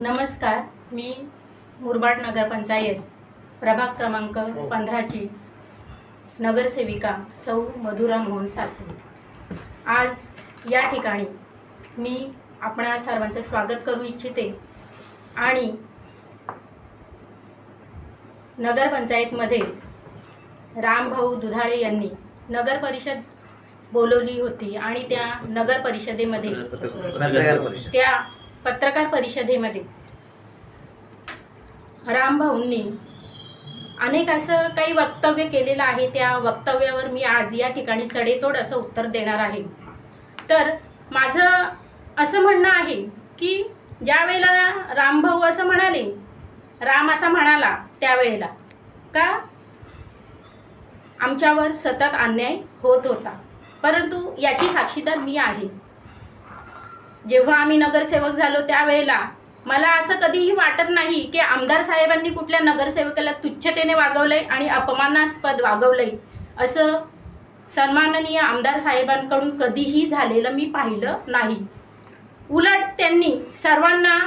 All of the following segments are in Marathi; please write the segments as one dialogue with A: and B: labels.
A: नमस्कार मी मुरबाड नगरपंचायत प्रभाग क्रमांक पंधराची नगरसेविका सौ मधुरा मोहन सासरे. आज या ठिकाणी मी आपणा सर्वांचं स्वागत करू इच्छिते आणि नगरपंचायतमध्ये रामभाऊ दुधाळे यांनी नगर परिषद बोलवली होती आणि त्या नगर परिषदेमध्ये त्या पत्रकार परिषदेमध्ये. रामभाऊंनी अनेक असं काही वक्तव्य केलेलं आहे त्या वक्तव्यावर मी आज या ठिकाणी सडेतोड असं उत्तर देणार आहे. तर माझं असं म्हणणं आहे की ज्या वेळेला रामभाऊ असं म्हणाले राम असा म्हणाला त्यावेळेला का आमच्यावर सतत अन्याय होत होता. परंतु याची साक्षीदार मी आहे. जेव्हा आम्ही नगरसेवक झालो त्यावेळेला मला असं कधीही वाटत नाही की आमदार साहेबांनी कुठल्या नगरसेवकाला तुच्छतेने वागवलंय आणि अपमानास्पद वागवलंय. असं सन्माननीय आमदार साहेबांकडून कधीही झालेलं मी पाहिलं नाही. उलट त्यांनी सर्वांना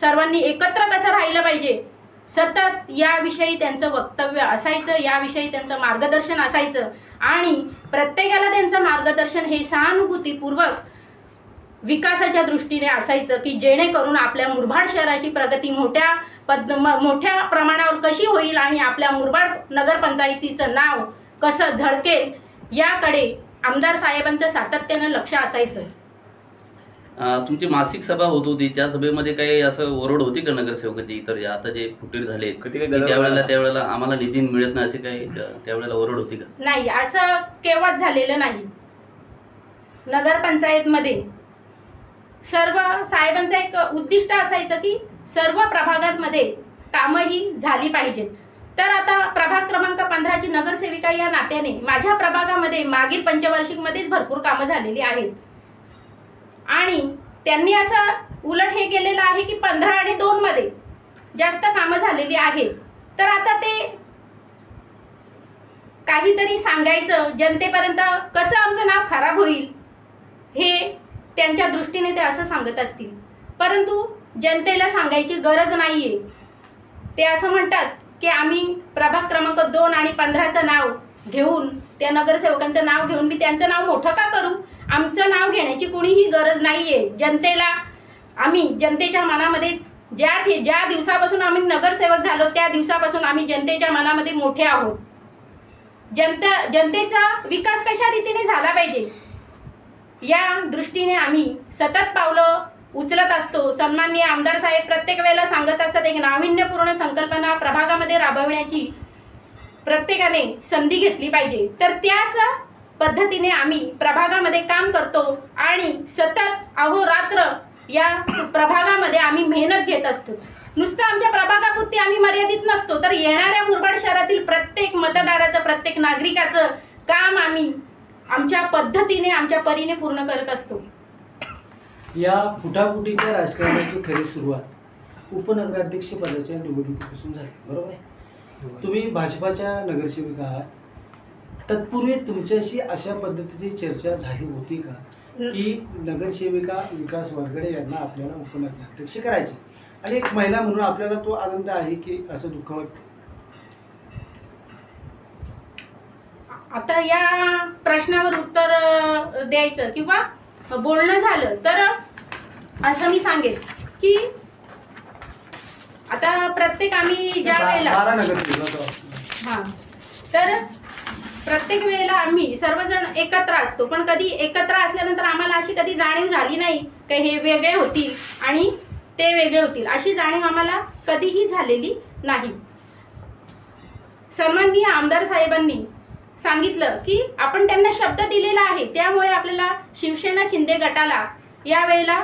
A: सर्वांनी एकत्र कसं राहिलं पाहिजे? सतत याविषयी त्यांचं वक्तव्य असायचं याविषयी त्यांचं मार्गदर्शन असायचं आणि प्रत्येकाला त्यांचं मार्गदर्शन हे सहानुभूतीपूर्वक विकासाच्या दृष्टीने असायचं की जेणेकरून आपल्या मुरबाड शहराची प्रगती मोठ्या पद मोठ्या प्रमाणावर कशी होईल आणि आपल्या मुरबाड नगरपंचायतीचं नाव कसं झळकेल याकडे आमदार साहेबांचं सातत्यानं लक्ष असायचं.
B: अं, तुमची मासिक सभा होत होती. त्या सभेमध्ये काही असं ओरड होती का नगरसेवकाची? इतर जे आता जे फुटीर झाले त्यावेळेला? त्यावेळेला आम्हाला निधी मिळत नाही असे काही त्यावेळेला ओरड होती का?
A: नाही असं केव्हाच झालेलं नाही. नगरपंचायतमध्ये सर्व साहेबांचं एक उद्दिष्ट असायचं की सर्व प्रभागांमध्ये कामं ही झाली पाहिजेत. तर आता प्रभाग क्रमांक पंधराची नगरसेविका या नात्याने माझ्या प्रभागामध्ये मागील पंचवार्षिकमध्येच भरपूर कामं झालेली आहेत. आणि त्यांनी असं उलट हे केलेलं आहे की पंधरा आणि दोनमध्ये जास्त कामं झालेली आहेत. तर आता ते काहीतरी सांगायचं जनतेपर्यंत कसं आमचं नाव खराब होईल हे त्यांच्या दृष्टीने ते असं सांगत असतील. परंतु जनतेला सांगायची गरज नाही आहे ते असं म्हणतात की आम्ही प्रभाग क्रमांक दोन आणि पंधराचं नाव घेऊन त्या नगरसेवकांचं नाव घेऊन मी त्यांचं नाव मोठं का करू? आमचं नाव घेण्याची कोणीही गरज नाही आहे जनतेला आम्ही जनतेच्या मनामध्ये ज्या ज्या दिवसापासून आम्ही नगरसेवक झालो त्या दिवसापासून आम्ही जनतेच्या मनामध्ये मोठे आहोत. जनता जनतेचा विकास कशा रीतीने झाला पाहिजे? या दृष्टीने आम्ही सतत पावलं उचलत असतो. सन्माननीय आमदार साहेब प्रत्येक वेळेला सांगत असतात एक नाविन्यपूर्ण संकल्पना प्रभागामध्ये राबवण्याची प्रत्येकाने संधी घेतली पाहिजे. तर त्याच पद्धतीने आम्ही प्रभागामध्ये काम करतो आणि सतत अहोरात्र या प्रभागामध्ये आम्ही मेहनत घेत असतो. नुसतं आमच्या प्रभागापुरती आम्ही मर्यादित नसतो तर येणाऱ्या मुरबाड शहरातील प्रत्येक मतदाराचं प्रत्येक नागरिकाचं काम आम्ही आमच्या पद्धतीने आमच्या परीने पूर्ण करत असतो.
C: या फुटाफुटीच्या राजकारणाची खरी सुरुवात उपनगराध्यक्ष पदाच्या निवडणुकीपासून झाली बरोबर आहे? तुम्ही भाजपाच्या नगरसेविका आहात. तत्पूर्वी तुमच्याशी अशा पद्धतीची चर्चा झाली होती का? की नगरसेविका विकास वारगडे यांना आपल्याला उपनगराध्यक्ष करायचे. आणि एक महिला म्हणून आपल्याला तो आनंद आहे की असं दुःख वाटतं
A: आता या प्रश्नावर उत्तर द्यायचं किंवा बोलणं झालं तर असं मी सांगेन की आता प्रत्येक आम्ही ज्या वेळेला. हा. तर प्रत्येक वेळेला आम्ही सर्वजण एकत्र असतो. पण कधी एकत्र असल्यानंतर आम्हाला अशी कधी जाणीव झाली नाही की हे वेगळे होतील आणि ते वेगळे होतील. अशी जाणीव आम्हाला कधीही झालेली नाही. सन्माननीय आमदार साहेबांनी सांगितलं की आपण त्यांना शब्द दिलेला आहे त्यामुळे आपल्याला शिवसेना शिंदे गटाला यावेळेला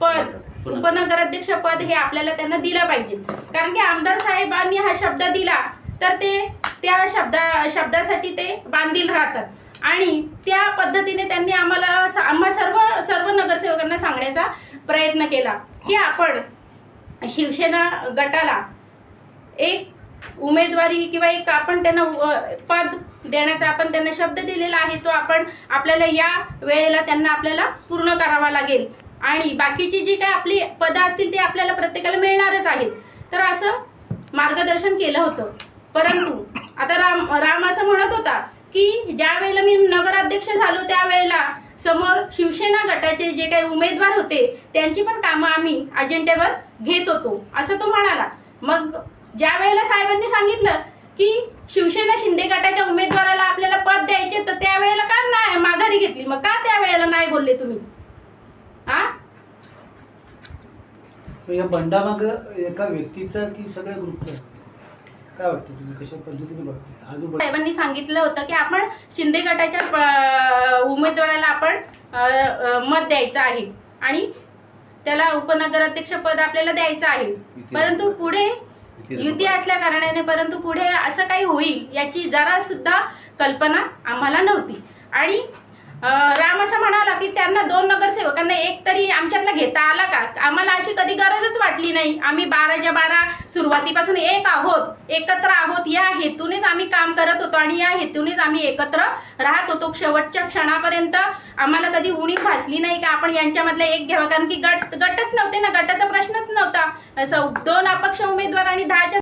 A: पद उपनगराध्यक्ष पद हे आपल्याला त्यांना दिलं पाहिजे. कारण की आमदार साहेबांनी हा शब्द दिला तर ते त्या शब्दा शब्दासाठी ते बांधील राहतात. आणि त्या पद्धतीने त्यांनी आम्हाला स- आम्हा सर्व सर्व नगरसेवकांना सांगण्याचा प्रयत्न केला की आपण शिवसेना गटाला एक उमेदवारी किंवा एक आपण त्यांना पद देण्याचा आपण त्यांना शब्द दिलेला आहे तो आपण आपल्याला या वेळेला त्यांना आपल्याला पूर्ण करावा लागेल. आणि बाकीची जी काय आपली पदं असतील ती आपल्याला प्रत्येकाला मिळणारच आहेत. तर असं मार्गदर्शन केलं होतं. परंतु आता राम राम असं म्हणत होता की ज्या वेळेला मी नगराध्यक्ष झालो त्यावेळेला समोर शिवसेना गटाचे जे काही उमेदवार होते त्यांची पण कामं आम्ही अजेंड्यावर घेत होतो. असं तो म्हणाला. मग ज्या वेळेला साहेबांनी सांगितलं की शिवसेना शिंदे गटाच्या उमेदवाराला आपल्याला पद द्यायचे तर त्यावेळेला का नाही माघारी घेतली? मग का त्यावेळेला नाही बोलले तुम्ही? हा?
C: तर या बंडामाग एका व्यक्तीचा की सगळ्या ग्रुपचा? काय वाटतं तुम्ही? कशा पद्धतीने बंड-
A: साहेबांनी सांगितलं होतं की आपण शिंदे गटाच्या उमेदवाराला आपण अ, अ, मत द्यायचं आहे. आणि त्याला उपनगराध्यक्ष पद आपल्याला द्यायचं आहे. परंतु पुढे युती असल्या कारणाने परंतु पुढे असं काही होईल याची जरा सुद्धा कल्पना आम्हाला नव्हती. आणि म्हणाला की त्यांना दोन नगरसेवकांना एक तरी आमच्यातला घेता आला का? आम्हाला अशी कधी गरजच वाटली नाही. आम्ही बाराच्या बारा सुरुवातीपासून एक आहोत एकत्र आहोत. या हेतूनेच आम्ही काम करत होतो आणि या हेतूनेच आम्ही एकत्र राहत होतो. शेवटच्या क्षणापर्यंत आम्हाला कधी उणी फासली नाही का? आपण यांच्यामधले एक घ्यावा. कारण की गट गटच नव्हते ना गटाचा प्रश्नच नव्हता. असं दोन अपक्ष उमेदवार आणि दहाच्या